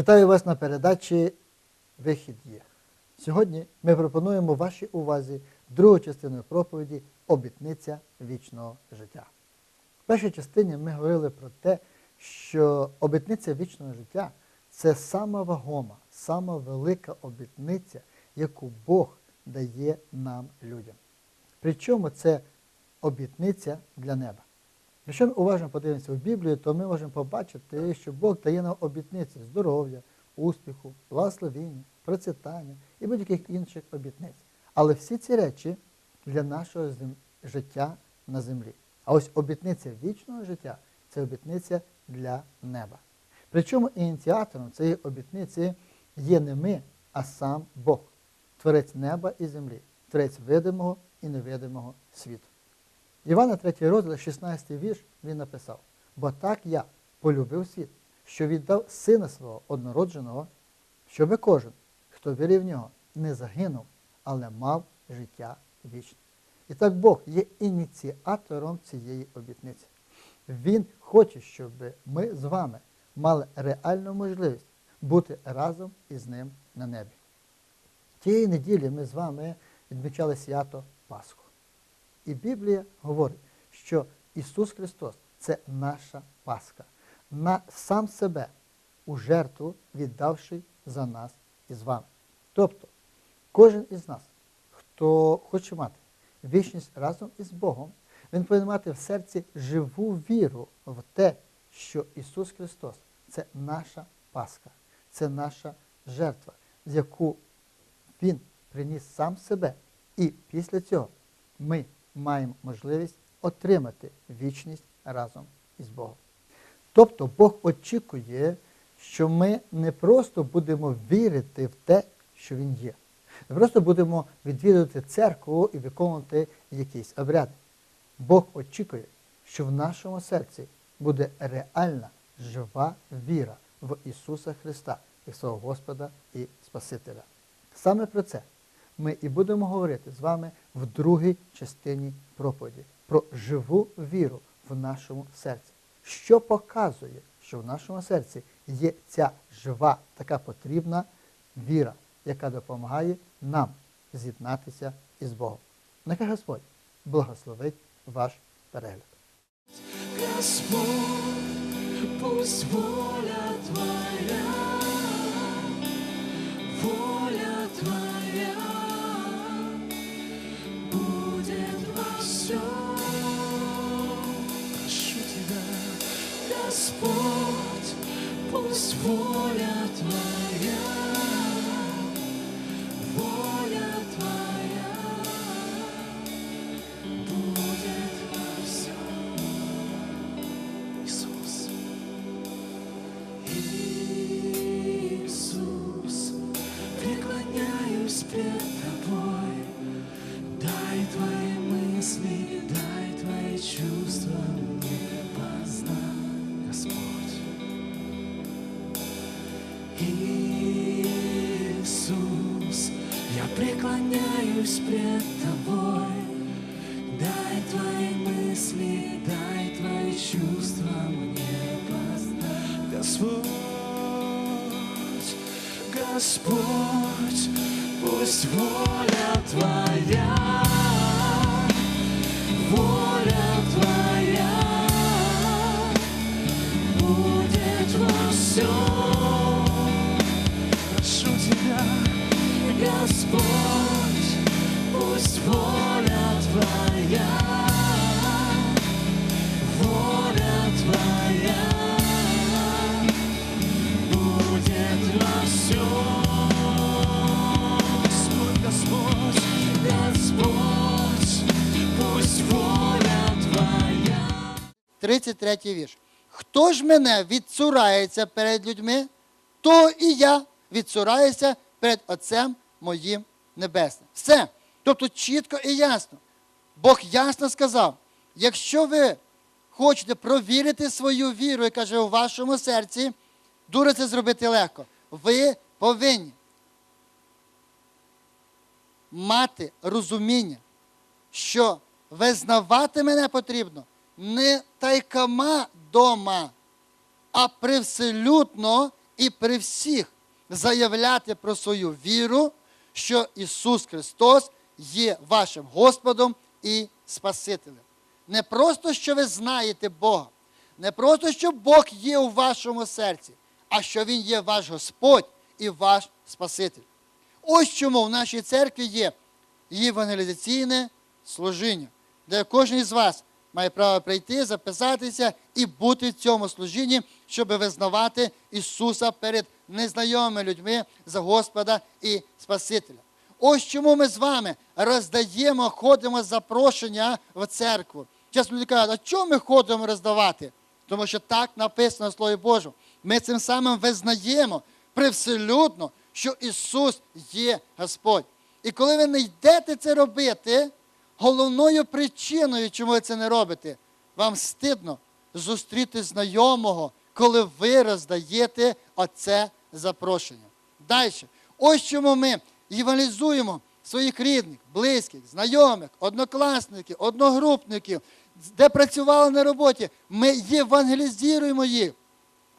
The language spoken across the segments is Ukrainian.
Вітаю вас на передачі Вихід є. Сьогодні ми пропонуємо вашій увазі другу частину проповіді Обітниця вічного життя. В першій частині ми говорили про те, що обітниця вічного життя це сама вагома, сама велика обітниця, яку Бог дає нам людям. Причому це обітниця для неба. Якщо ми уважно подивимося в Біблію, то ми можемо побачити, що Бог дає нам обітниці здоров'я, успіху, благословіння, процвітання і будь-яких інших обітниць. Але всі ці речі для нашого життя на землі. А ось обітниця вічного життя це обітниця для неба. Причому ініціатором цієї обітниці є не ми, а сам Бог, творець неба і землі, творець видимого і невидимого світу. Івана 3 розділ, 16 вірш, він написав: Бо так я полюбив світ, що віддав сина свого однородженого, щоби кожен, хто вірив в нього, не загинув, але мав життя вічне. І так Бог є ініціатором цієї обітниці. Він хоче, щоб ми з вами мали реальну можливість бути разом із ним на небі. Тієї неділі ми з вами відмічали свято Пасху. І Біблія говорить, що Ісус Христос це наша Пасха, на сам себе у жертву віддавши за нас і з вами. Тобто, кожен із нас, хто хоче мати вічність разом із Богом, він повинен мати в серці живу віру в те, що Ісус Христос це наша Пасха, це наша жертва, з яку Він приніс сам себе. І після цього ми маємо можливість отримати вічність разом із Богом. Тобто Бог очікує, що ми не просто будемо вірити в те, що Він є. Не просто будемо відвідувати церкву і виконувати якісь обряди. Бог очікує, що в нашому серці буде реальна, жива віра в Ісуса Христа, як свого Господа і Спасителя. Саме про це ми і будемо говорити з вами в другій частині проповіді про живу віру в нашому серці, що показує, що в нашому серці є ця жива, така потрібна віра, яка допомагає нам з'єднатися із Богом. Нехай Господь благословить ваш перегляд. Господь, пусть Господь, пусть воля Твоя, Господь, пусть воля Твоя, воля Твоя будет во всем. Прошу Тебя, Господь, пусть воля Твоя, воля Твоя 33 вірш. Хто ж мене відцурається перед людьми, то і я відцураюся перед Отцем моїм Небесним. Все. Тобто чітко і ясно. Бог ясно сказав, якщо ви хочете провірити свою віру, яка живе у вашому серці, дуже це зробити легко. Ви повинні мати розуміння, що визнавати мене потрібно не тайкама дома, а привселютно і при всіх заявляти про свою віру, що Ісус Христос є вашим Господом і Спасителем. Не просто, що ви знаєте Бога, не просто, що Бог є у вашому серці, а що Він є ваш Господь і ваш Спаситель. Ось чому в нашій церкві є євангелізаційне служіння, де кожен із вас має право прийти, записатися і бути в цьому служінні, щоб визнавати Ісуса перед незнайомими людьми за Господа і Спасителя. Ось чому ми з вами роздаємо, ходимо запрошення в церкву. Часто люди кажуть, а чому ми ходимо роздавати? Тому що так написано в Слові Божому. Ми цим самим визнаємо привселюдно, що Ісус є Господь. І коли ви не йдете це робити, головною причиною, чому ви це не робите, вам стидно зустріти знайомого, коли ви роздаєте оце запрошення. Далі. Ось чому ми євангелізуємо своїх рідних, близьких, знайомих, однокласників, одногрупників, де працювали на роботі. Ми євангелізуємо їх.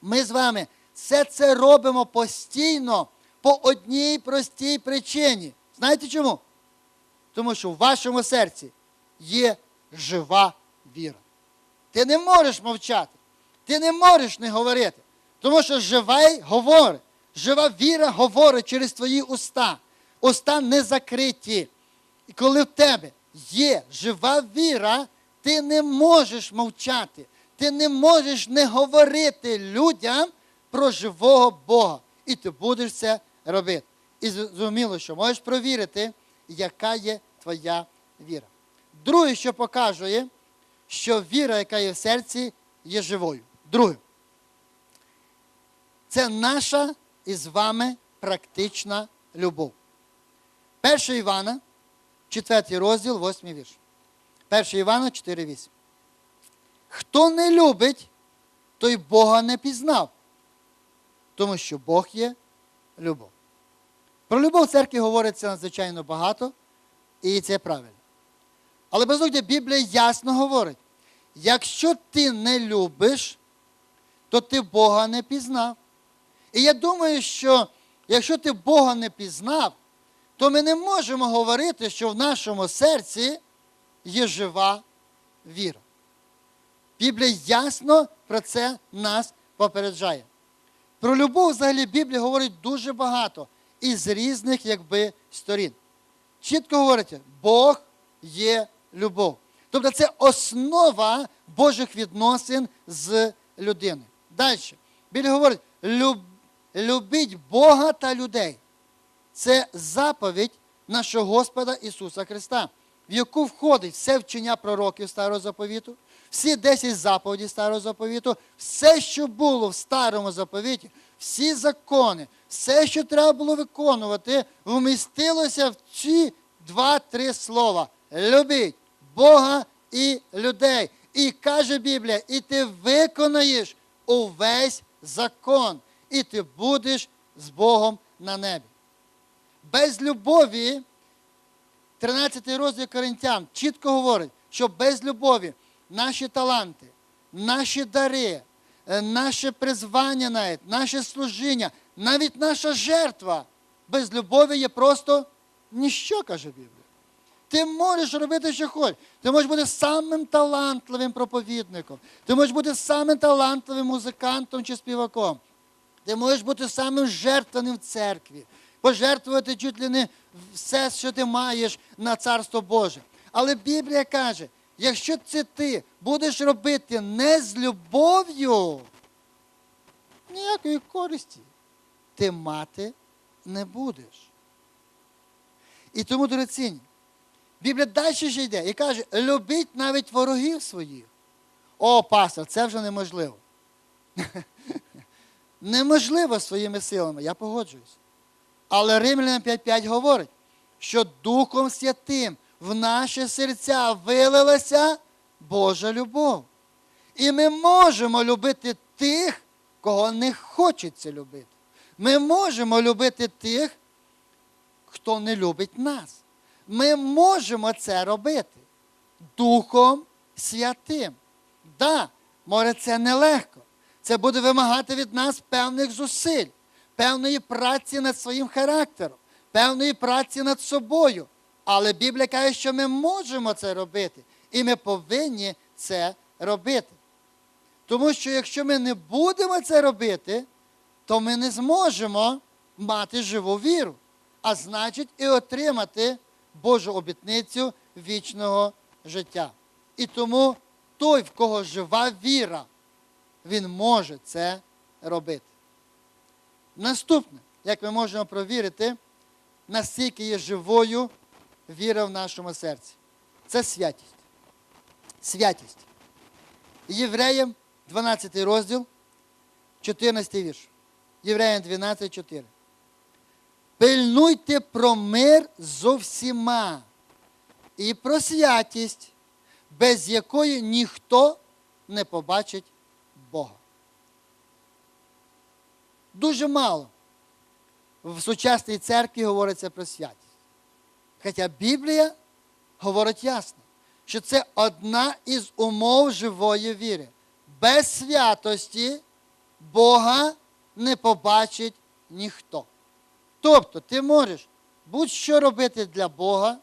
Ми з вами все це робимо постійно по одній простій причині. Знаєте чому? Тому що в вашому серці є жива віра. Ти не можеш мовчати, ти не можеш не говорити. Тому що живий говорить. Жива віра говорить через твої уста. Уста не закриті. І коли в тебе є жива віра, ти не можеш мовчати. Ти не можеш не говорити людям про живого Бога. І ти будеш це робити. І зрозуміло, що можеш провірити, яка є твоя віра. Друге, що показує, що віра, яка є в серці, є живою. Друге, це наша із вами практична любов. 1 Івана, 4 розділ, 8 вірш. 1 Івана 4,8. Хто не любить, той Бога не пізнав, тому що Бог є любов. Про любов церкві говориться надзвичайно багато, і це правильно. Але безугодя Біблія ясно говорить: якщо ти не любиш, то ти Бога не пізнав. І я думаю, що якщо ти Бога не пізнав, то ми не можемо говорити, що в нашому серці є жива віра. Біблія ясно про це нас попереджає. Про любов взагалі Біблія говорить дуже багато і з різних якби, сторін. Чітко говорить, Бог є любов. Тобто це основа Божих відносин з людиною. Далі. Біблія говорить, люб, любіть Бога та людей. Це заповідь нашого Господа Ісуса Христа, в яку входить все вчення пророків Старого заповіту, всі 10 заповідей Старого заповіту, все, що було в Старому заповіті, всі закони, все, що треба було виконувати, вмістилося в ці два-три слова. Любіть Бога і людей. І каже Біблія, і ти виконаєш увесь закон, і ти будеш з Богом на небі. Без любові, 13 розділ Коринтян чітко говорить, що без любові наші таланти, наші дари, наше призвання, навіть, наше служіння, навіть наша жертва без любові є просто ніщо, каже Біблія. Ти можеш робити, що хочеш. Ти можеш бути самим талантливим проповідником. Ти можеш бути самим талантливим музикантом чи співаком. Ти можеш бути самим жертвеним в церкві, пожертвувати чуть ли не все, що ти маєш на Царство Боже. Але Біблія каже, якщо це ти будеш робити не з любов'ю, ніякої користі ти мати не будеш. І тому, дорогоцінні, Біблія далі ще йде і каже, любіть навіть ворогів своїх. О, пастор, це вже неможливо. неможливо своїми силами, я погоджуюсь. Але Римлянам 5.5 говорить, що Духом Святим в наші серця вилилася Божа любов. І ми можемо любити тих, кого не хочеться любити. Ми можемо любити тих, хто не любить нас. Ми можемо це робити Духом Святим. Да, може, це нелегко. Це буде вимагати від нас певних зусиль, певної праці над своїм характером, певної праці над собою. Але Біблія каже, що ми можемо це робити, і ми повинні це робити. Тому що якщо ми не будемо це робити, то ми не зможемо мати живу віру, а значить і отримати Божу обітницю вічного життя. І тому той, в кого жива віра, він може це робити. Наступне, як ми можемо провірити, наскільки є живою віра в нашому серці, це святість. Святість. Євреям 12 розділ, 14 вірш. Євреям 12, 4. Пильнуйте про мир зо всіма і про святість, без якої ніхто не побачить Бога. Дуже мало в сучасній церкві говориться про святість. Хоча Біблія говорить ясно, що це одна із умов живої віри. Без святості Бога не побачить ніхто. Тобто ти можеш будь-що робити для Бога,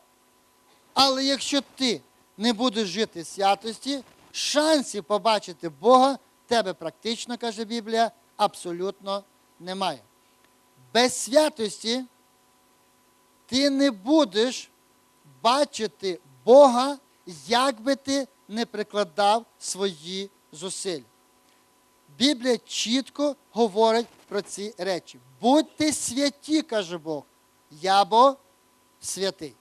але якщо ти не будеш жити святості, шансів побачити Бога тебе практично, каже Біблія, абсолютно немає. Без святості ти не будеш бачити Бога, як би ти не прикладав свої зусилля. Біблія чітко говорить про ці речі. Будьте святі, каже Бог, я бо святий.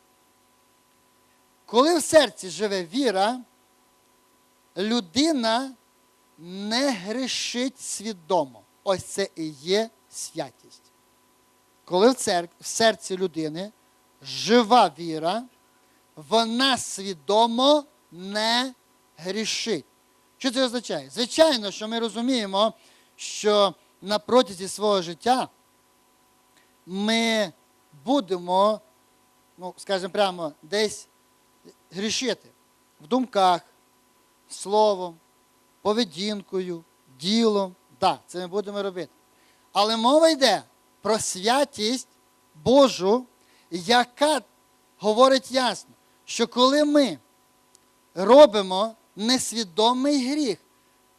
Коли в серці живе віра, людина не грішить свідомо. Ось це і є святість. Коли в, цер... в серці людини жива віра, вона свідомо не грішить. Що це означає? Звичайно, що ми розуміємо, що на протязі свого життя ми будемо, ну, скажімо прямо, десь грішити в думках, словом, поведінкою, ділом. Так, це ми будемо робити. Але мова йде про святість Божу, яка говорить ясно, що коли ми робимо несвідомий гріх,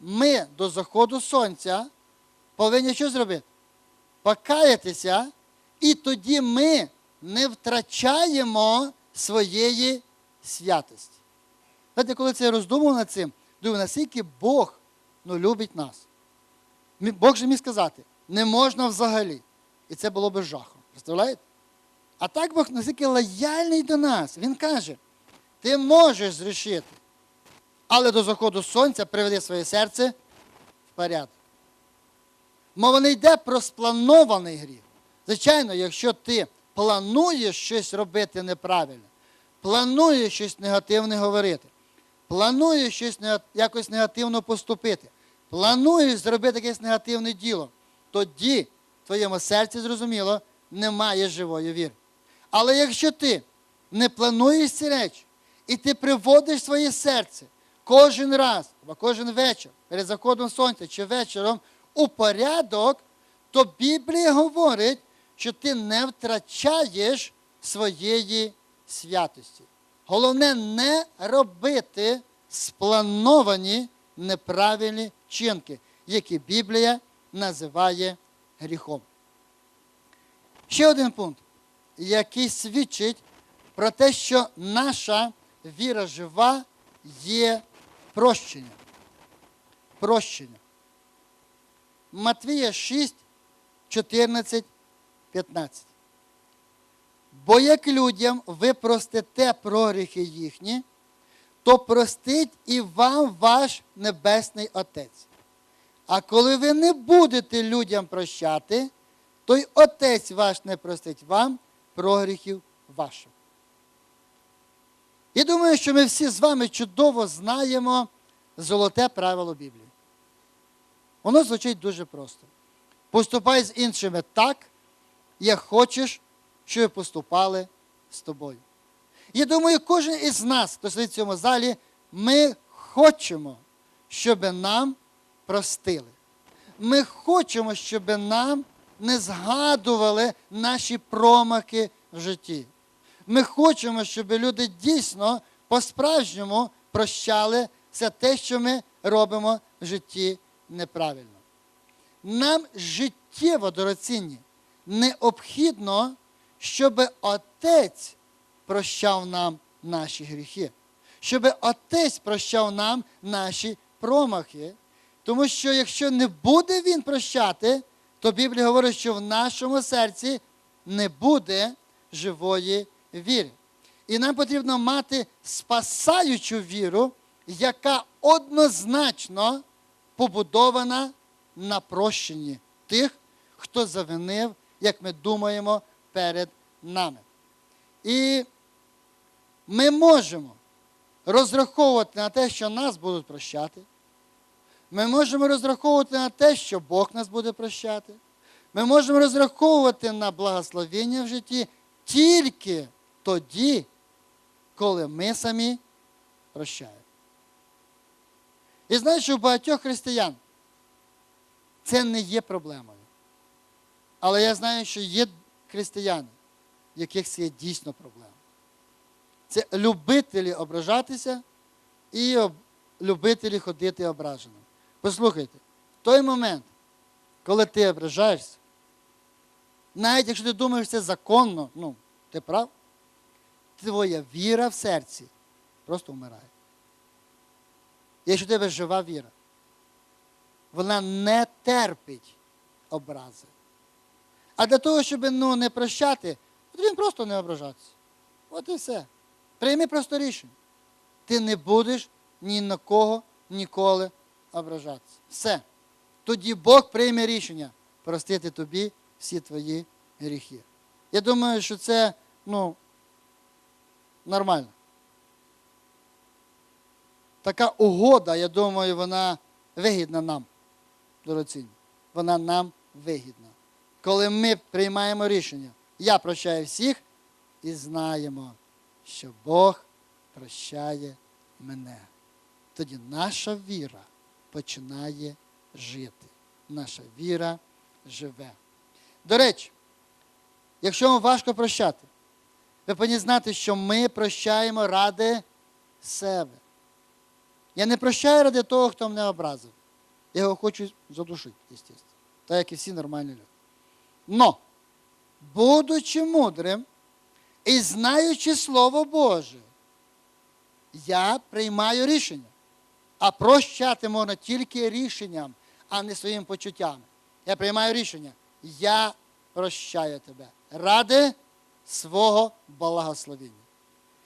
ми до заходу сонця повинні що зробити? Покаятися, і тоді ми не втрачаємо своєї святості. Знаєте, коли це я роздумав над цим, думаю, наскільки Бог ну, любить нас. Бог же міг сказати, не можна взагалі. І це було би жахом. Представляєте? А так Бог наскільки лояльний до нас. Він каже, ти можеш зрішити, але до заходу сонця приведи своє серце в порядок. Мова не йде про спланований гріх. Звичайно, якщо ти плануєш щось робити неправильно, плануєш щось негативне говорити, плануєш щось якось негативно поступити, плануєш зробити якесь негативне діло, тоді в твоєму серці, зрозуміло, немає живої віри. Але якщо ти не плануєш ці речі, і ти приводиш своє серце кожен раз, або кожен вечір, перед заходом сонця чи вечором у порядок, то Біблія говорить, що ти не втрачаєш своєї святості. Головне не робити сплановані неправильні вчинки, які Біблія називає гріхом. Ще один пункт, який свідчить про те, що наша віра жива є прощення. Прощення. Матвія 6, 14, 15. Бо як людям ви простите про гріхи їхні, то простить і вам ваш Небесний Отець. А коли ви не будете людям прощати, то й Отець ваш не простить вам прогріхів ваших. І думаю, що ми всі з вами чудово знаємо золоте правило Біблії. Воно звучить дуже просто. Поступай з іншими так, як хочеш, щоб поступали з тобою. Я думаю, кожен із нас, хто сидить в цьому залі, ми хочемо, щоб нам простили. ми хочемо, щоб нам не згадували наші промахи в житті. Ми хочемо, щоб люди дійсно по-справжньому прощали все те, що ми робимо в житті неправильно. Нам життєво дорогоцінні необхідно, щоб Отець прощав нам наші гріхи, щоб Отець прощав нам наші промахи. Тому що якщо не буде Він прощати, то Біблія говорить, що в нашому серці не буде живої віри. І нам потрібно мати спасаючу віру, яка однозначно побудована на прощенні тих, хто завинив, як ми думаємо, перед нами. І ми можемо розраховувати на те, що нас будуть прощати. Ми можемо розраховувати на те, що Бог нас буде прощати. Ми можемо розраховувати на благословення в житті тільки тоді, коли ми самі прощаємо. І знаєш, що у багатьох християн це не є проблемою. Але я знаю, що є християни, в яких це є дійсно проблема. Це любителі ображатися і любителі ходити ображеним. Послухайте, в той момент, коли ти ображаєшся, навіть якщо ти думаєш, це законно, ну, ти прав, твоя віра в серці просто вмирає. Якщо в тебе жива віра, вона не терпить образи. А для того, щоб ну, не прощати, потрібно просто не ображатися. От і все. Прийми просто рішення. Ти не будеш ні на кого ніколи ображатися. Все. Тоді Бог прийме рішення простити тобі всі твої гріхи. Я думаю, що це ну, нормально. Така угода, я думаю, вона вигідна нам, дорогоцінні. Вона нам вигідна. Коли ми приймаємо рішення, я прощаю всіх і знаємо, що Бог прощає мене. Тоді наша віра починає жити. Наша віра живе. До речі, якщо вам важко прощати, ви повинні знати, що ми прощаємо ради себе. Я не прощаю ради того, хто мене образив. Я його хочу задушити, звісно. Так як і всі нормальні люди. Но, будучи мудрим і знаючи Слово Боже, я приймаю рішення. А прощати можна тільки рішенням, а не своїми почуттями. Я приймаю рішення. Я прощаю тебе ради свого благословення.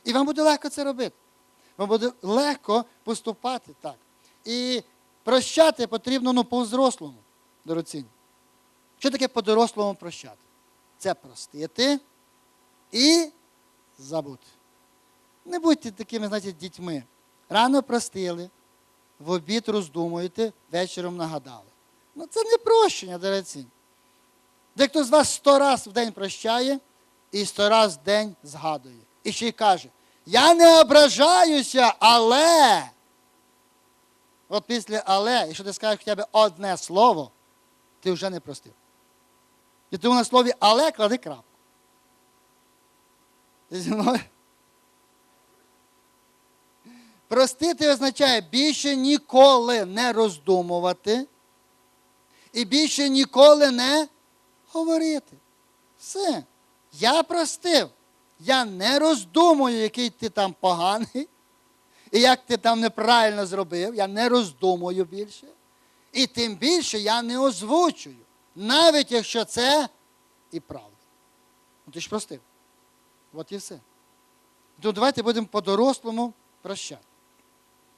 І вам буде легко це робити. Вам буде легко поступати так. І прощати потрібно ну, по-взрослому, дорогоцінні. Що таке по-дорослому прощати? Це простити і забути. Не будьте такими, знаєте, дітьми. Рано простили, в обід роздумуєте, вечором нагадали. Ну це не прощення, дорогоцінні. Дехто з вас сто раз в день прощає і сто раз в день згадує. І ще й каже, я не ображаюся, але. От після але, якщо ти скажеш хоча б одне слово, ти вже не простив. І тому на слові але клади крапку. Ти зі мною? Простити означає більше ніколи не роздумувати і більше ніколи не говорити. Все. Я простив. Я не роздумую, який ти там поганий, і як ти там неправильно зробив. Я не роздумую більше. І тим більше я не озвучую, навіть якщо це і правда. Ну ти ж простив. От і все. То давайте будемо по-дорослому прощати.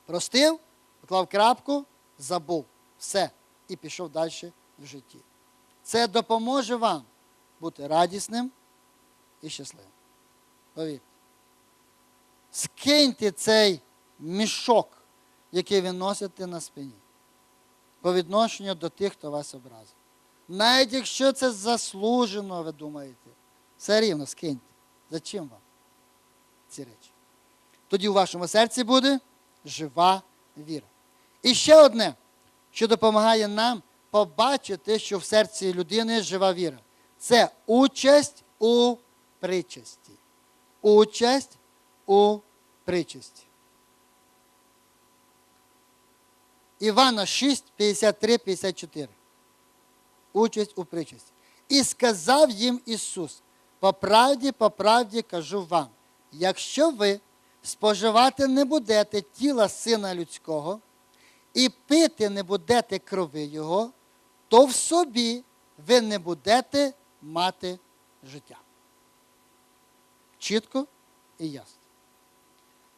Простив, поклав крапку, забув. Все. І пішов далі в житті. Це допоможе вам бути радісним і щасливим. Повірте. Скиньте цей мішок, який ви носите на спині, по відношенню до тих, хто вас образив. Навіть якщо це заслужено, ви думаєте, все рівно скиньте. Зачем вам ці речі? Тоді у вашому серці буде жива віра. І ще одне, що допомагає нам побачити, що в серці людини жива віра. Це участь у причасті. Участь у причасті. Івана 6, 53, 54. Участь у причасті. І сказав їм Ісус: по правді, по правді кажу вам, якщо ви споживати не будете тіла Сина Людського і пити не будете крови Його, то в собі ви не будете мати життя. Чітко і ясно.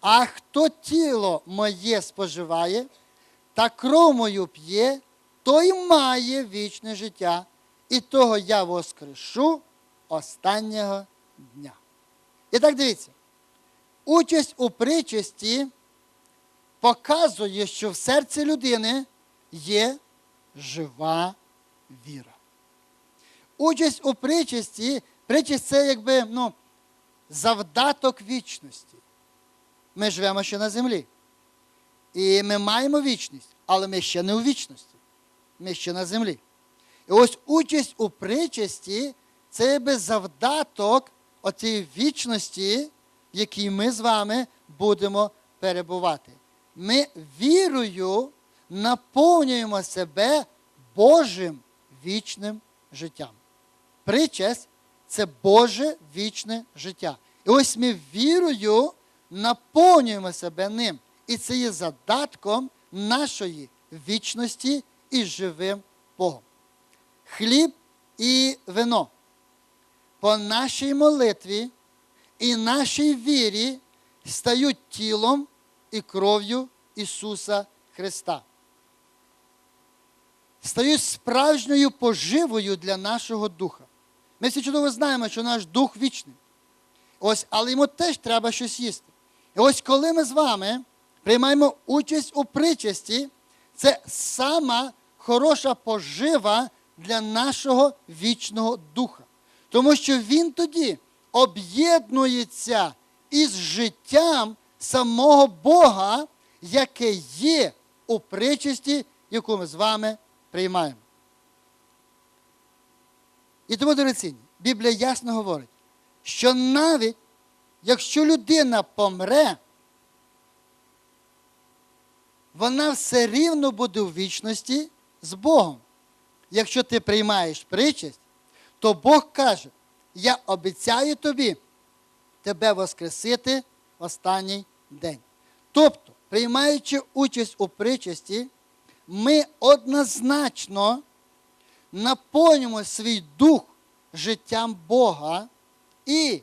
А хто тіло моє споживає та кров мою п'є, той має вічне життя, і того я воскрешу останнього дня. І так дивіться, участь у причасті показує, що в серці людини є жива віра. Участь у причасті, причасть це якби ну, завдаток вічності. Ми живемо ще на землі. І ми маємо вічність, але ми ще не у вічності. Ми ще на землі. І ось участь у причасті це якби завдаток оцієї вічності, якій ми з вами будемо перебувати. Ми вірою наповнюємо себе Божим вічним життям. Причасть це Боже вічне життя. І ось ми вірою наповнюємо себе ним. І це є задатком нашої вічності із живим Богом. Хліб і вино. По нашій молитві і нашій вірі стають тілом і кров'ю Ісуса Христа. Стають справжньою поживою для нашого духа. Ми всі чудово знаємо, що наш дух вічний. Ось, але йому теж треба щось їсти. І ось коли ми з вами приймаємо участь у причасті, це сама хороша пожива для нашого вічного духа. Тому що він тоді об'єднується із життям самого Бога, яке є у причасті, яку ми з вами приймаємо. І тому, дорогоцінні, Біблія ясно говорить, що навіть якщо людина помре, вона все рівно буде у вічності з Богом. Якщо ти приймаєш причасть, то Бог каже: я обіцяю тобі тебе воскресити в останній день. Тобто, приймаючи участь у причасті, ми однозначно наповнюємо свій дух життям Бога і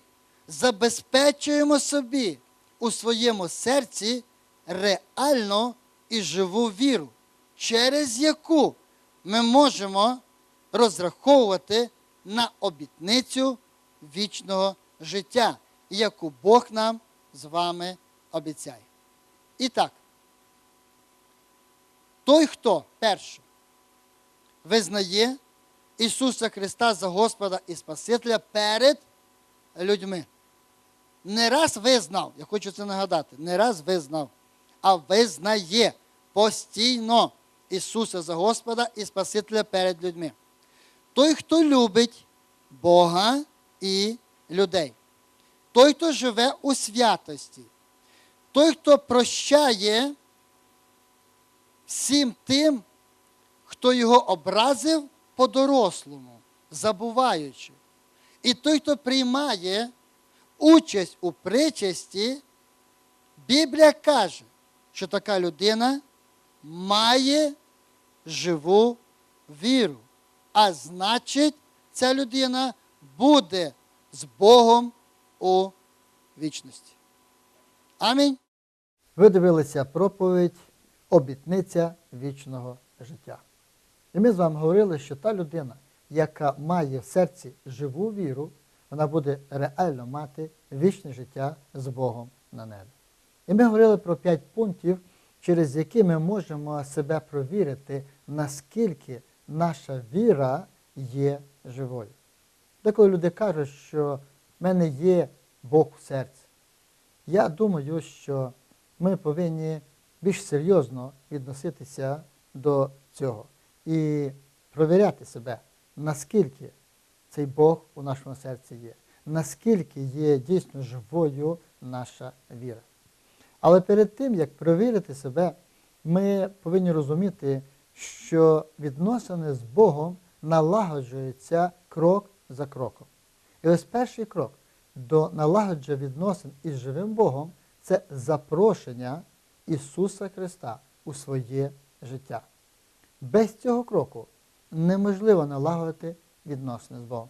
забезпечуємо собі у своєму серці реальну і живу віру, через яку ми можемо розраховувати на обітницю вічного життя, яку Бог нам з вами обіцяє. І так, той, хто перше визнає Ісуса Христа за Господа і Спасителя перед людьми. Не раз визнав, я хочу це нагадати, не раз визнав, а визнає постійно Ісуса за Господа і Спасителя перед людьми. Той, хто любить Бога і людей. Той, хто живе у святості. Той, хто прощає всім тим, хто його образив по-дорослому, забуваючи. І той, хто приймає участь у причасті, Біблія каже, що така людина має живу віру. А значить, ця людина буде з Богом у вічності. Амінь. Ви дивилися проповідь Обітниця вічного життя. І ми з вами говорили, що та людина, яка має в серці живу віру, вона буде реально мати вічне життя з Богом на небі. І ми говорили про п'ять пунктів, через які ми можемо себе провірити, наскільки наша віра є живою. Деколи люди кажуть, що в мене є Бог у серці. Я думаю, що ми повинні більш серйозно відноситися до цього. І провіряти себе, наскільки цей Бог у нашому серці є, наскільки є дійсно живою наша віра. Але перед тим, як перевірити себе, ми повинні розуміти, що відносини з Богом налагоджуються крок за кроком. І ось перший крок до налагодження відносин із живим Богом це запрошення Ісуса Христа у своє життя. Без цього кроку неможливо налагодити відносини з Богом.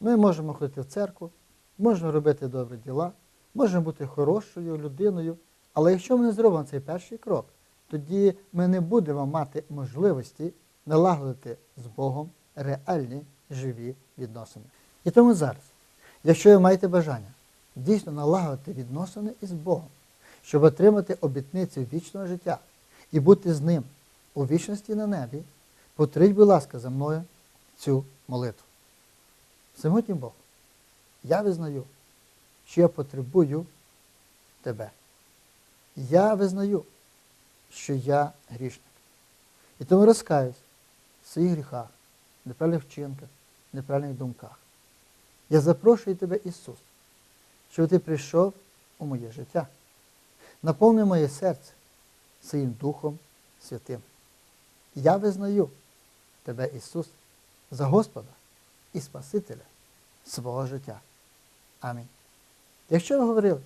Ми можемо ходити в церкву, можемо робити добрі діла, можемо бути хорошою людиною, але якщо ми не зробимо цей перший крок, тоді ми не будемо мати можливості налагодити з Богом реальні живі відносини. І тому зараз, якщо ви маєте бажання дійсно налагодити відносини із Богом, щоб отримати обітницю вічного життя і бути з ним у вічності на небі, повторіть, будь ласка, за мною цю молитву. Всемогутній Бог, я визнаю, що я потребую тебе. Я визнаю, що я грішник. І тому розкаюсь в своїх гріхах, неправильних вчинках, неправильних думках. Я запрошую тебе, Ісус, щоб ти прийшов у моє життя. Наповни моє серце своїм Духом Святим. Я визнаю тебе, Ісус, за Господа і Спасителя свого життя. Амінь. Якщо ви говорили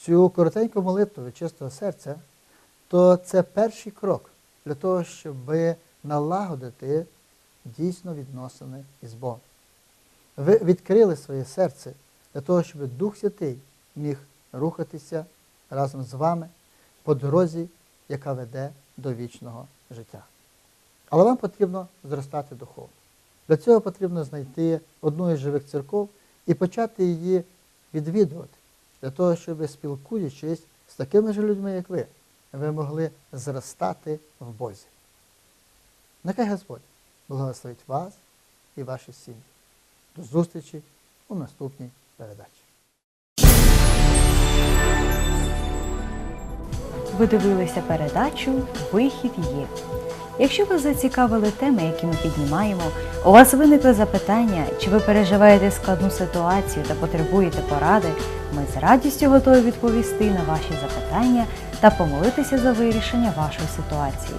цю коротеньку молитву від чистого серця, то це перший крок для того, щоб налагодити дійсно відносини із Богом. Ви відкрили своє серце для того, щоб Дух Святий міг рухатися разом з вами по дорозі, яка веде до вічного життя. Але вам потрібно зростати духовно. Для цього потрібно знайти одну із живих церков і почати її відвідувати, для того, щоб, спілкуючись з такими ж людьми, як ви, ви могли зростати в Бозі. Нехай Господь благословить вас і ваші сім'ї. До зустрічі у наступній передачі. Ви дивилися передачу Вихід є. Якщо вас зацікавили теми, які ми піднімаємо, у вас виникли запитання, чи ви переживаєте складну ситуацію та потребуєте поради, ми з радістю готові відповісти на ваші запитання та помолитися за вирішення вашої ситуації.